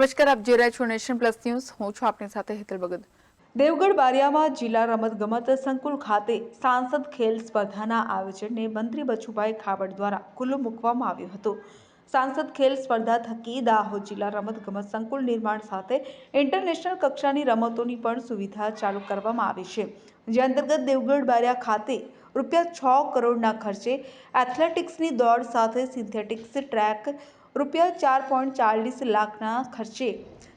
નમસ્કાર, આપ જોઈ રહ્યા છો નેશન પ્લસ ન્યૂઝ. હું છું આપની સાથે હેતલ ભગત દેવગઢ બારિયામાં જિલ્લા રમતગમત સંકુલ ખાતે સાંસદ ખેલ સ્પર્ધાના આયોજનને મંત્રી બચુભાઈ ખાબડ દ્વારા ખુલ્લો મૂકવામાં આવ્યો હતો. સાંસદ ખેલ સ્પર્ધા થકી દાહોદ જિલ્લા રમતગમત સંકુલ નિર્માણ સાથે ઇન્ટરનેશનલ કક્ષાની રમતોની પણ સુવિધા ચાલુ કરવામાં આવી છે. જે અંતર્ગત દેવગઢ બારિયા ખાતે રૂપિયા છ કરોડના ખર્ચે એથ્લેટિક્સની દોડ સાથે સિન્થેટિક્સ ટ્રેક રૂપિયા ચાર પોઈન્ટ ચાલીસ લાખના ખર્ચે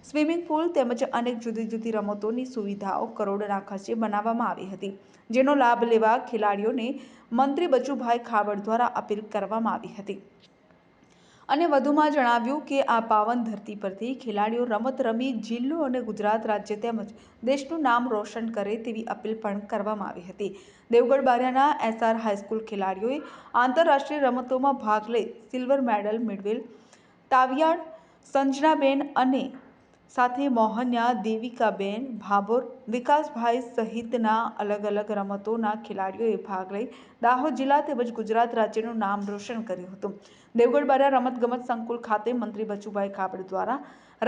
સ્વિમિંગ પુલ તેમજ અનેક જુદી જુદી રમતોની સુવિધાઓ કરોડના ખર્ચે બનાવવામાં આવી હતી, જેનો લાભ લેવા ખેલાડીઓને મંત્રી બચુભાઈ ખાબડ દ્વારા અપીલ કરવામાં આવી હતી. અને વધુમાં જણાવ્યું કે, આ પાવન ધરતી પરથી ખેલાડીઓ રમત રમી જિલ્લો અને ગુજરાત રાજ્ય તેમજ દેશનું નામ રોશન કરે તેવી અપીલ પણ કરવામાં આવી હતી. દેવગઢ બારિયાના એસઆર હાઈસ્કૂલ ખેલાડીઓએ આંતરરાષ્ટ્રીય રમતોમાં ભાગ લઈ સિલ્વર મેડલ મેળવેલ તાવિયાડ સંજનાબેન અને સાથે મોહન્યા, દેવિકાબેન, ભાભોર, વિકાસભાઈ સહિતના અલગ અલગ રમતોના ખેલાડીઓએ ભાગ લઈ દાહોદ જિલ્લા તેમજ ગુજરાત રાજ્યનું નામ રોશન કર્યું હતું. દેવગઢ બારા રમતગમત સંકુલ ખાતે મંત્રી બચુભાઈ ખાબડ દ્વારા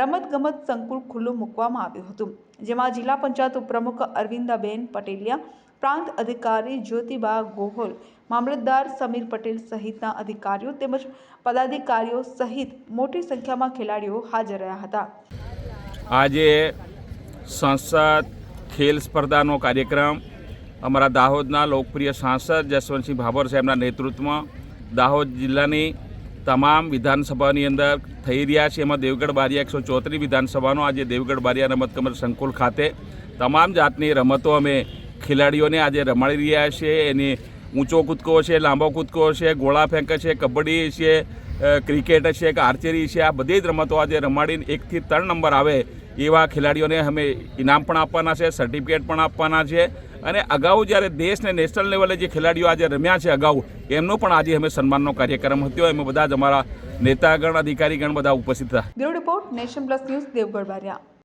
રમતગમત સંકુલ ખુલ્લું મૂકવામાં આવ્યું હતું, જેમાં જિલ્લા પંચાયત ઉપપ્રમુખ અરવિંદાબેન પટેલિયા પ્રાંત અધિકારી જ્યોતિબા ગોહોલ, મામલતદાર સમીર પટેલ સહિતના અધિકારીઓ તેમજ પદાધિકારીઓ સહિત મોટી સંખ્યામાં ખેલાડીઓ હાજર રહ્યા હતા. આજે સંસદ ખેલ સ્પર્ધાનો કાર્યક્રમ અમારા દાહોદના લોકપ્રિય સાંસદ જસવંતસિંહ ભાભોર સાહેબના નેતૃત્વમાં દાહોદ જિલ્લાની તમામ વિધાનસભાની અંદર થઈ રહ્યા છે. એમાં દેવગઢ બારિયા એકસો ચોત્રીસ વિધાનસભાનો આજે દેવગઢ બારિયા રમતગમત સંકુલ ખાતે તમામ જાતની રમતો અમે ખેલાડીઓને આજે રમાડી રહ્યા છે. એની ઊંચો કૂદકો છે, લાંબો કૂદકો છે, ગોળા ફેંક છે, કબડ્ડી છે ક્રિકેટ છે કે આર્ચરી છે, આ બધી જ રમતો આજે રમાડીને એકથી ત્રણ નંબર આવે એવા ખેલાડીઓને અમે ઇનામ પણ આપવાના છે સર્ટિફિકેટ પણ આપવાના છે. અને અગાઉ જ્યારે દેશને નેશનલ લેવલે જે ખેલાડીઓ આજે રમ્યા છે અગાઉ, એમનો પણ આજે અમે સન્માનનો કાર્યક્રમ હતો. એમાં બધા જ અમારા નેતાગણ અધિકારીગણ બધા ઉપસ્થિત હતા. Bureau report Nation Plus News Devgadh Baria.